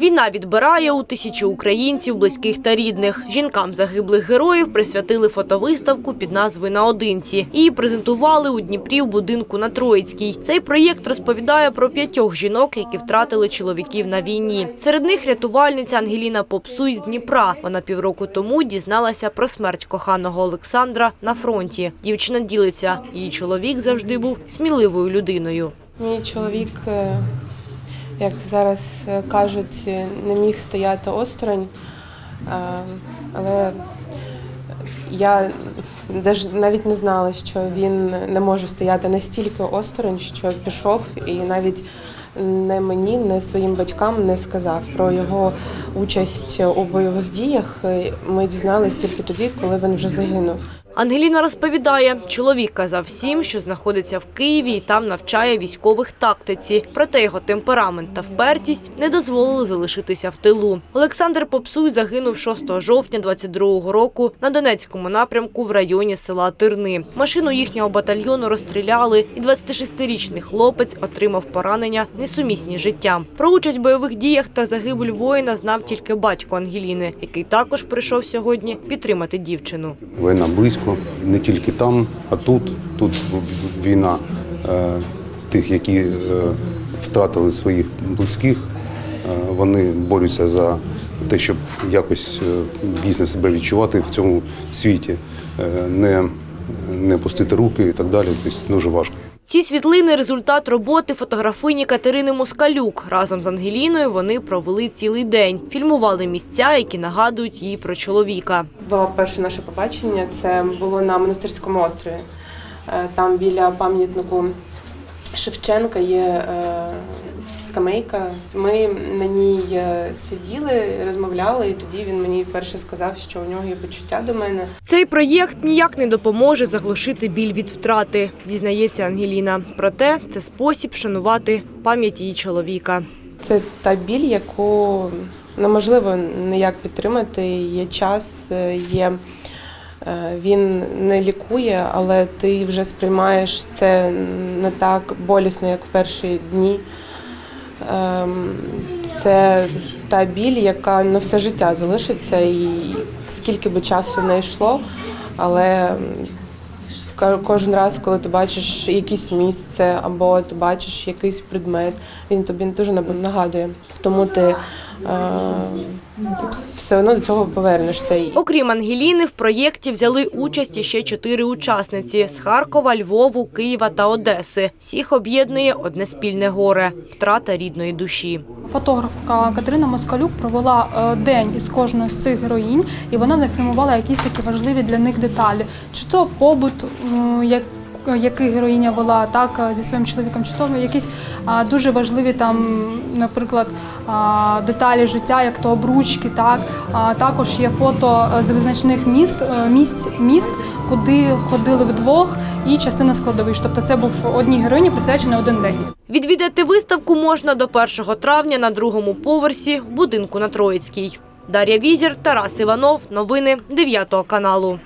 Війна відбирає у тисячі українців, близьких та рідних. Жінкам загиблих героїв присвятили фотовиставку під назвою «Наодинці». Її презентували у Дніпрі в будинку на Троїцькій. Цей проєкт розповідає про п'ятьох жінок, які втратили чоловіків на війні. Серед них рятувальниця Ангеліна Попсуй з Дніпра. Вона півроку тому дізналася про смерть коханого Олександра на фронті. Дівчина ділиться. Її чоловік завжди був сміливою людиною. Мій чоловік, е, як зараз е, кажуть, е, не міг стояти осторонь, Е, але я навіть не знала, що він не може стояти настільки осторонь, що пішов і навіть не мені, не своїм батькам не сказав про його участь у бойових діях. Ми дізналися тільки тоді, коли він вже загинув. Ангеліна розповідає, чоловік казав всім, що знаходиться в Києві і там навчає військових тактиці. Проте його темперамент та впертість не дозволили залишитися в тилу. Олександр Попсуй загинув 6 жовтня 22-го року на Донецькому напрямку в районі села Тирни. Машину їхнього батальйону розстріляли, і 26-річний хлопець отримав поранення несумісні з життям. Про участь в бойових діях та загибель воїна знав тільки батько Ангеліни, який також прийшов сьогодні підтримати дівчину. Війна близько, не тільки там, а тут. Тут війна е, тих, які е, втратили своїх близьких. Е, вони борються за те, щоб якось дійсно себе відчувати в цьому світі, не, не пустити руки і так далі. Тобто дуже важко. Ці світлини – результат роботи фотографині Катерини Москалюк. Разом з Ангеліною вони провели цілий день. Фільмували місця, які нагадують їй про чоловіка. Було перше наше побачення. Це було на монастирському острові. Е, Там біля пам'ятнику Шевченка є е, скамейка. Ми на ній е, сиділи, розмовляли, і тоді він мені перше сказав, що у нього є почуття до мене. Цей проєкт ніяк не допоможе заглушити біль від втрати, зізнається Ангеліна. Проте це спосіб шанувати пам'ять її чоловіка. Це та біль, яку неможливо ніяк підтримати. Є час, е, є е, він не лікує, але ти вже сприймаєш це не так болісно, як в перші дні. Ем, Це та біль, яка на все життя залишиться, і скільки би часу не йшло, але ка- кожен раз, коли ти бачиш якесь місце або ти бачиш якийсь предмет, він тобі дуже нагадує. Тому ти все одно до цього повернешся. Окрім Ангеліни, в проєкті взяли участь іще чотири учасниці з Харкова, Львову, Києва та Одеси. Всіх об'єднує одне спільне горе – втрата рідної душі. Фотографка Катерина Москалюк провела е, день із кожною з цих героїнь, і вона зафільмувала якісь такі важливі для них деталі, чи то побут, як який героїня вела так е, зі своїм чоловіком, чи то якісь дуже важливі там, наприклад, деталі життя, як то обручки. Так також є фото е, з визначних міст е, місць міст, куди ходили вдвох, і частина складовищ. Тобто це був одній героїні присвячений один день. Відвідати виставку можна до 1 травня на другому поверсі будинку на Троїцькій. Дар'я Візір, Тарас Іванов. Новини 9 каналу.